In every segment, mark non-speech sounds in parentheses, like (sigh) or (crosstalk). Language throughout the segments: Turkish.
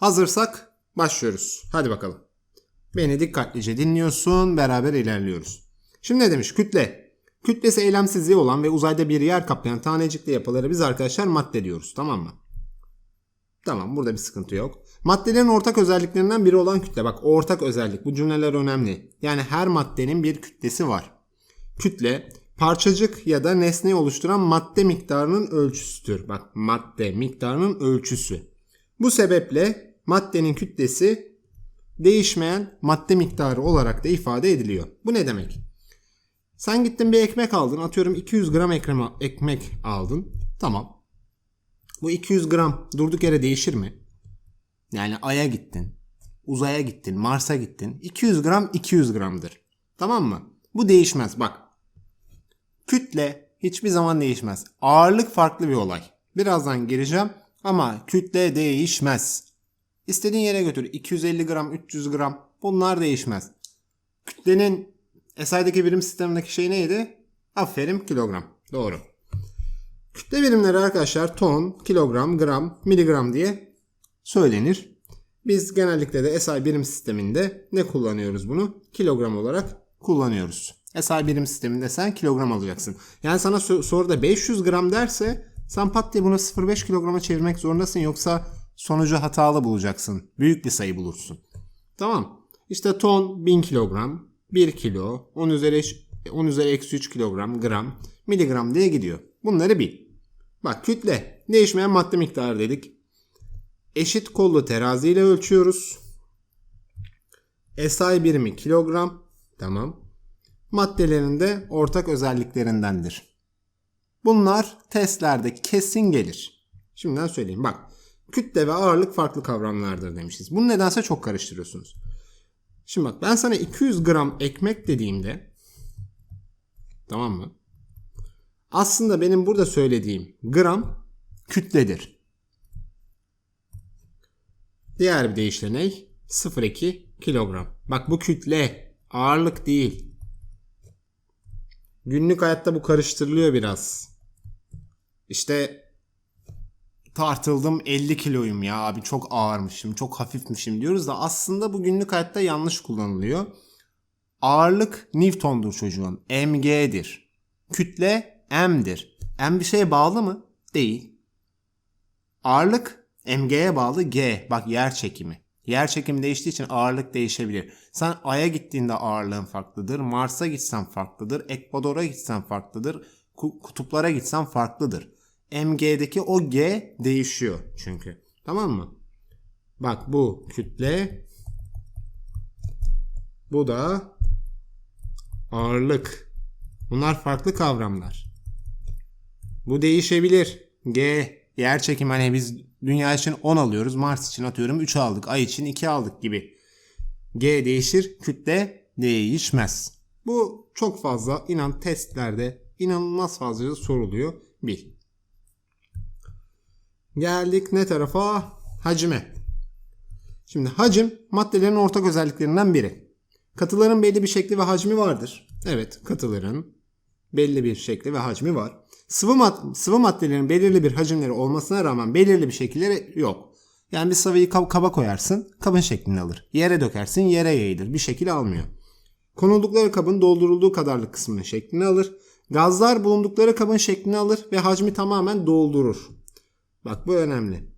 Hazırsak başlıyoruz. Hadi bakalım. Beni dikkatlice dinliyorsun, beraber ilerliyoruz. Şimdi ne demiş? Kütle. Kütlesi eylemsizliği olan ve uzayda bir yer kaplayan tanecikli yapıları biz arkadaşlar madde diyoruz. Tamam mı? Tamam burada bir sıkıntı yok. Maddelerin ortak özelliklerinden biri olan kütle. Bak ortak özellik bu cümleler önemli. Yani her maddenin bir kütlesi var. Kütle parçacık ya da nesneyi oluşturan madde miktarının ölçüsüdür. Bak madde miktarının ölçüsü. Bu sebeple maddenin kütlesi değişmeyen madde miktarı olarak da ifade ediliyor. Bu ne demek? Sen gittin bir ekmek aldın. Atıyorum 200 gram ekmek aldın. Tamam. Bu 200 gram durduk yere değişir mi? Yani Ay'a gittin. Uzaya gittin. Mars'a gittin. 200 gram 200 gramdır. Tamam mı? Bu değişmez. Bak. Kütle hiçbir zaman değişmez. Ağırlık farklı bir olay. Birazdan gireceğim ama kütle değişmez. İstediğin yere götür. 250 gram, 300 gram bunlar değişmez. Kütlenin SI'deki birim sistemindeki şey neydi? Aferin kilogram. Doğru. Kütle birimleri arkadaşlar ton, kilogram, gram, miligram diye söylenir. Biz genellikle de SI birim sisteminde ne kullanıyoruz bunu? Kilogram olarak kullanıyoruz. SI birim sisteminde sen kilogram alacaksın. Yani sana so- soruda 500 gram derse sen pat diye bunu 0,5 kilograma çevirmek zorundasın yoksa sonucu hatalı bulacaksın. Büyük bir sayı bulursun. Tamam. İşte ton 1000 kilogram, 1 kilo, 10 üzeri 10 üzeri eksi 3 kilogram, gram, miligram diye gidiyor. Bunları bil. Bak kütle değişmeyen madde miktarı dedik. Eşit kollu teraziyle ölçüyoruz. SI birimi kilogram. Tamam. Maddelerin de ortak özelliklerindendir. Bunlar testlerde kesin gelir. Şimdiden söyleyeyim. Bak kütle ve ağırlık farklı kavramlardır demişiz. Bunu nedense çok karıştırıyorsunuz. Şimdi bak ben sana 200 gram ekmek dediğimde tamam mı? Aslında benim burada söylediğim gram kütledir. Diğer bir deyişle ne? 0,2 kilogram. Bak bu kütle ağırlık değil. Günlük hayatta bu karıştırılıyor biraz. İşte tartıldım 50 kiloyum ya abi çok ağırmışım çok hafifmişim diyoruz da aslında bu günlük hayatta yanlış kullanılıyor. Ağırlık Newton'dur çocuğun. mg'dir. Kütle m'dir. M bir şeye bağlı mı? Değil. Ağırlık mg'ye bağlı g. Bak yer çekimi. Yer çekimi değiştiği için ağırlık değişebilir. Sen Ay'a gittiğinde ağırlığın farklıdır. Mars'a gitsen farklıdır. Ekvador'a gitsen farklıdır. ku- Kutuplara gitsen farklıdır. MG'deki o G değişiyor çünkü. Tamam mı? Bak bu kütle. Bu da ağırlık. Bunlar farklı kavramlar. Bu değişebilir. G yer çekimi hani biz dünya için 10 alıyoruz. Mars için atıyorum 3 aldık. Ay için 2 aldık gibi. G değişir. Kütle değişmez. Bu çok fazla inan testlerde inanılmaz fazla soruluyor. Bil. Geldik ne tarafa? Hacime. Şimdi hacim maddelerin ortak özelliklerinden biri. Katıların belli bir şekli ve hacmi vardır. Evet katıların belli bir şekli ve hacmi var. Sıvı, mad- sıvı maddelerin belirli bir hacimleri olmasına rağmen belirli bir şekilleri yok. Yani bir sıvıyı kab- kaba koyarsın kabın şeklini alır. Yere dökersin yere yayılır bir şekil almıyor. Konuldukları kabın doldurulduğu kadarlık kısmının şeklini alır. Gazlar bulundukları kabın şeklini alır ve hacmi tamamen doldurur. Bak bu önemli.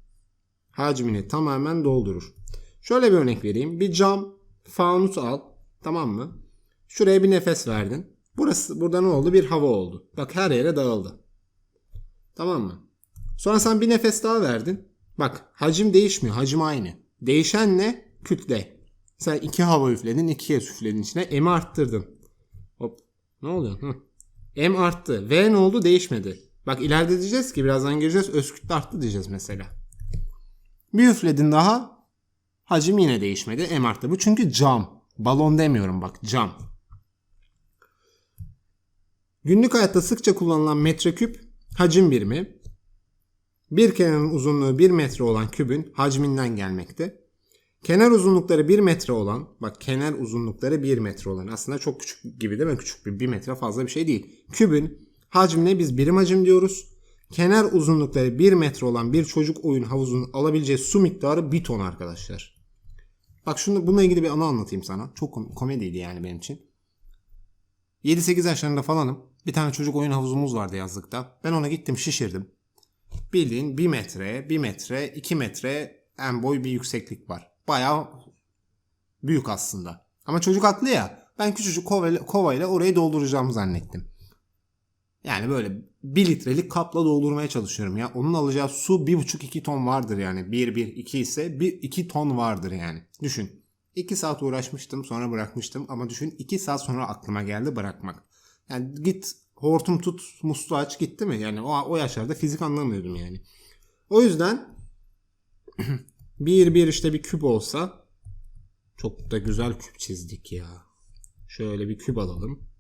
Hacmini tamamen doldurur. Şöyle bir örnek vereyim. Bir cam fanus al. Tamam mı? Şuraya bir nefes verdin. Burası burada ne oldu? Bir hava oldu. Bak her yere dağıldı. Tamam mı? Sonra sen bir nefes daha verdin. Bak hacim değişmiyor. Hacim aynı. Değişen ne? Kütle. Sen iki hava üfledin, iki kez üfledin içine. M'i arttırdın. Hop. Ne oluyor? Hı. M arttı. V ne oldu? Değişmedi. Bak ileride diyeceğiz ki birazdan gireceğiz. Öz kütle arttı diyeceğiz mesela. Bir üfledin daha. Hacim yine değişmedi. M arttı. Bu çünkü cam. Balon demiyorum bak cam. Günlük hayatta sıkça kullanılan metreküp hacim birimi. Bir kenarın uzunluğu 1 metre olan kübün hacminden gelmekte. Kenar uzunlukları 1 metre olan, bak kenar uzunlukları 1 metre olan aslında çok küçük gibi değil mi? Küçük bir 1 metre fazla bir şey değil. Kübün hacmine biz birim hacim diyoruz. kenar uzunlukları 1 metre olan bir çocuk oyun havuzunun alabileceği su miktarı 1 ton arkadaşlar. Bak şunu bununla ilgili bir anı anlatayım sana. Çok kom- komediydi yani benim için. 7-8 yaşlarında falanım. Bir tane çocuk oyun havuzumuz vardı yazlıkta. Ben ona gittim şişirdim. Bildiğin 1 metre, 1 metre, 2 metre en boy bir yükseklik var. Bayağı büyük aslında. Ama çocuk haklı ya. Ben küçücük kovayla, kovayla orayı dolduracağımı zannettim. Yani böyle 1 litrelik kapla doldurmaya çalışıyorum ya. Onun alacağı su 1,5-2 ton vardır yani. 1 1 2 ise 1 2 ton vardır yani. Düşün. 2 saat uğraşmıştım sonra bırakmıştım ama düşün 2 saat sonra aklıma geldi bırakmak. Yani git hortum tut musluğu aç gitti mi? Yani o, o yaşlarda fizik anlamıyordum yani. O yüzden (clears throat) bir bir işte bir küp olsa çok da güzel küp çizdik ya. Şöyle bir küp alalım.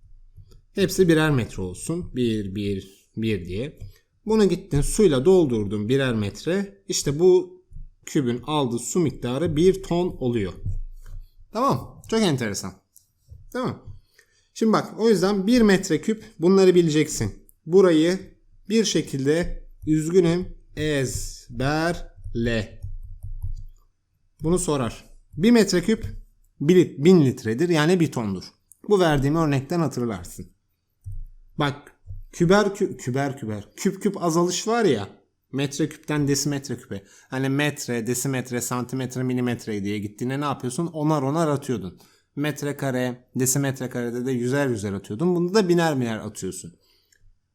Hepsi birer metre olsun. 1, 1, 1 diye. Bunu gittin suyla doldurdun birer metre. İşte bu kübün aldığı su miktarı 1 ton oluyor. Tamam. Çok enteresan. Değil mi? Şimdi bak o yüzden 1 metreküp bunları bileceksin. Burayı bir şekilde üzgünüm ezberle. Bunu sorar. 1 metreküp 1000 litredir yani 1 tondur. Bu verdiğim örnekten hatırlarsın. Bak küber kü- küber küber küp küp azalış var ya metre küpten desimetre küpe. Hani metre, desimetre, santimetre, milimetre diye gittiğinde ne yapıyorsun? Onar onar atıyordun. Metre kare, desimetre karede de yüzer yüzer atıyordun. Bunda da biner biner atıyorsun.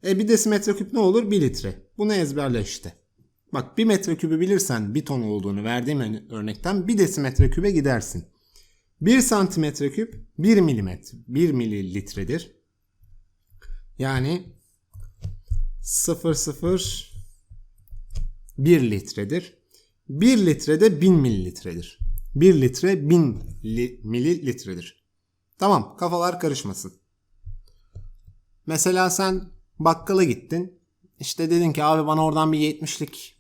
E bir desimetre küp ne olur? 1 litre. Bunu ezberle işte. Bak 1 metre kübü bilirsen 1 ton olduğunu verdiğim örnekten 1 desimetre kübe gidersin. 1 santimetre küp 1 milimetre, 1 mililitredir. Yani 0,0 1 litredir. 1 litre de 1000 mililitredir. 1 litre 1000 li- mililitredir. Tamam kafalar karışmasın. Mesela sen bakkala gittin. İşte dedin ki abi bana oradan bir 70'lik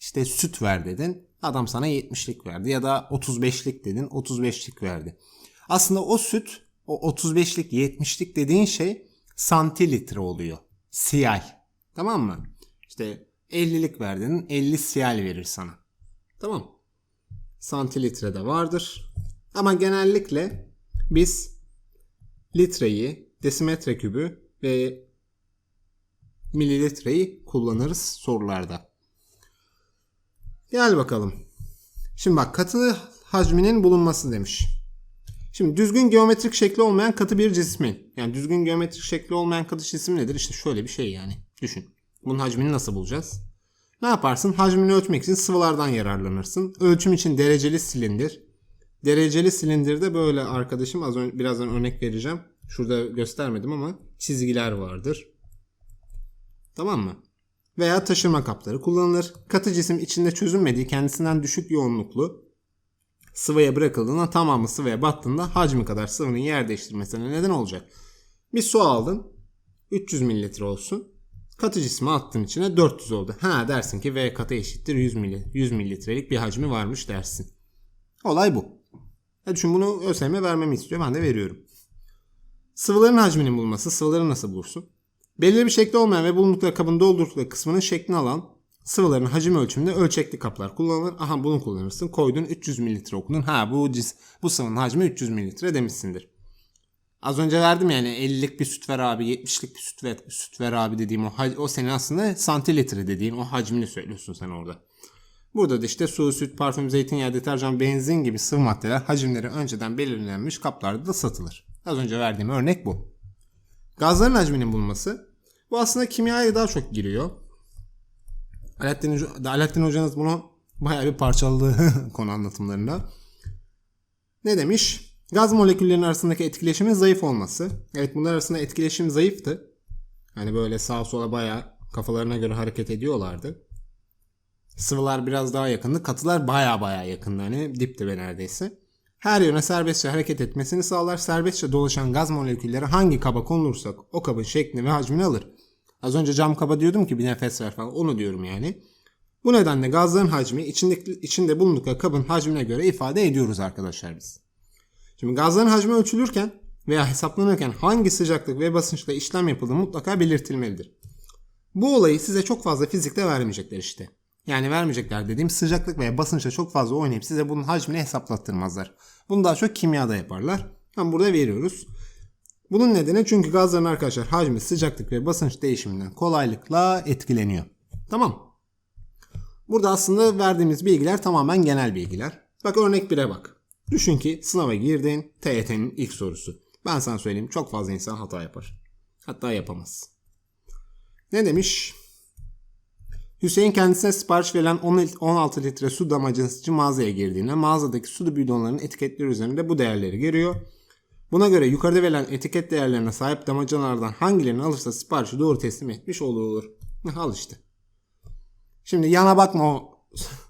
işte süt ver dedin. Adam sana 70'lik verdi ya da 35'lik dedin 35'lik verdi. Aslında o süt o 35'lik 70'lik dediğin şey santilitre oluyor. Siyal. Tamam mı? İşte 50'lik verdin 50 siyal verir sana. Tamam. Santilitre de vardır. Ama genellikle biz litreyi, desimetre kübü ve mililitreyi kullanırız sorularda. Gel bakalım. Şimdi bak katı hacminin bulunması demiş. Şimdi düzgün geometrik şekli olmayan katı bir cismin. Yani düzgün geometrik şekli olmayan katı cisim nedir? İşte şöyle bir şey yani. Düşün. Bunun hacmini nasıl bulacağız? Ne yaparsın? Hacmini ölçmek için sıvılardan yararlanırsın. Ölçüm için dereceli silindir. Dereceli silindirde böyle arkadaşım az önce birazdan örnek vereceğim. Şurada göstermedim ama çizgiler vardır. Tamam mı? Veya taşıma kapları kullanılır. Katı cisim içinde çözünmediği kendisinden düşük yoğunluklu sıvıya bırakıldığında tamamı sıvıya battığında hacmi kadar sıvının yer değiştirmesine neden olacak. Bir su aldın 300 mililitre olsun. Katı cismi attın içine 400 oldu. Ha dersin ki V katı eşittir 100, mili, 100 mililitrelik bir hacmi varmış dersin. Olay bu. Ya düşün bunu ÖSYM vermemi istiyor ben de veriyorum. Sıvıların hacminin bulması sıvıları nasıl bulursun? Belirli bir şekli olmayan ve bulundukları kabın doldurdukları kısmının şeklini alan sıvıların hacim ölçümünde ölçekli kaplar kullanılır. Aha bunu kullanırsın. Koydun 300 mililitre okudun. Ha bu cis, bu sıvının hacmi 300 mililitre demişsindir. Az önce verdim yani 50'lik bir süt ver abi, 70'lik bir süt ver, süt ver abi dediğim o, o senin aslında santilitre dediğin o hacmini söylüyorsun sen orada. Burada da işte su, süt, parfüm, zeytinyağı, deterjan, benzin gibi sıvı maddeler hacimleri önceden belirlenmiş kaplarda da satılır. Az önce verdiğim örnek bu. Gazların hacminin bulunması bu aslında kimyaya daha çok giriyor. Alaaddin, Hoca- Alaaddin hocanız bunu bayağı bir parçaladı (laughs) konu anlatımlarında. Ne demiş? Gaz moleküllerinin arasındaki etkileşimin zayıf olması. Evet bunlar arasında etkileşim zayıftı. Hani böyle sağa sola bayağı kafalarına göre hareket ediyorlardı. Sıvılar biraz daha yakındı. Katılar bayağı bayağı yakındı. Hani dip dibe neredeyse. Her yöne serbestçe hareket etmesini sağlar. Serbestçe dolaşan gaz molekülleri hangi kaba konulursak o kabın şeklini ve hacmini alır. Az önce cam kaba diyordum ki bir nefes ver falan. Onu diyorum yani. Bu nedenle gazların hacmi içindeki, içinde bulundukları kabın hacmine göre ifade ediyoruz arkadaşlar biz. Şimdi gazların hacmi ölçülürken veya hesaplanırken hangi sıcaklık ve basınçla işlem yapıldığı mutlaka belirtilmelidir. Bu olayı size çok fazla fizikte vermeyecekler işte. Yani vermeyecekler dediğim sıcaklık veya basınçla çok fazla oynayıp size bunun hacmini hesaplattırmazlar. Bunu daha çok kimyada yaparlar. Ama burada veriyoruz. Bunun nedeni çünkü gazların arkadaşlar hacmi sıcaklık ve basınç değişiminden kolaylıkla etkileniyor. Tamam. Burada aslında verdiğimiz bilgiler tamamen genel bilgiler. Bak örnek 1'e bak. Düşün ki sınava girdin TYT'nin ilk sorusu. Ben sana söyleyeyim çok fazla insan hata yapar. Hatta yapamaz. Ne demiş? Hüseyin kendisine sipariş verilen 16 litre su damacınası için mağazaya girdiğinde mağazadaki su bidonlarının etiketleri üzerinde bu değerleri görüyor. Buna göre yukarıda verilen etiket değerlerine sahip damacanalardan hangilerini alırsa siparişi doğru teslim etmiş olur. Al işte. Şimdi yana bakma o.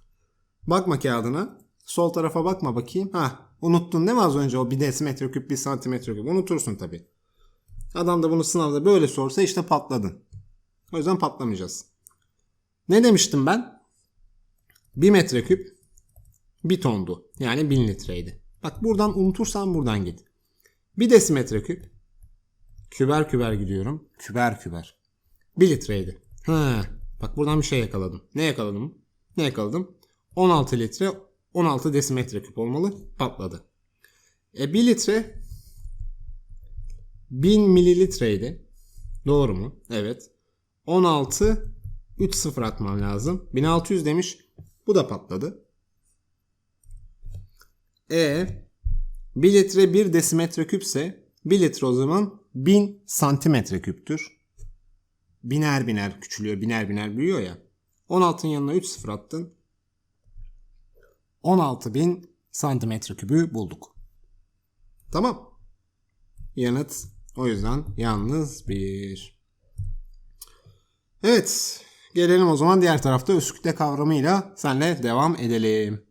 (laughs) bakma kağıdına. Sol tarafa bakma bakayım. Ha, unuttun değil mi az önce o bir desimetre küp bir santimetre küp. Unutursun tabi. Adam da bunu sınavda böyle sorsa işte patladın. O yüzden patlamayacağız. Ne demiştim ben? 1 metreküp 1 tondu. Yani 1000 litreydi. Bak buradan unutursan buradan git. 1 desimetre küp. Küber küber gidiyorum. Küber küber. 1 litreydi. Ha, bak buradan bir şey yakaladım. Ne yakaladım? Ne yakaladım? 16 litre 16 desimetre küp olmalı. Patladı. E 1 litre 1000 mililitreydi. Doğru mu? Evet. 16 3 sıfır atmam lazım. 1600 demiş. Bu da patladı. E 1 litre 1 desimetre küpse 1 litre o zaman 1000 santimetre küptür. Biner biner küçülüyor, biner biner büyüyor ya. 16'ın yanına 3 sıfır attın. 16.000 santimetre kübü bulduk. Tamam. Yanıt o yüzden yalnız bir. Evet. Gelelim o zaman diğer tarafta üst kütle kavramıyla senle devam edelim.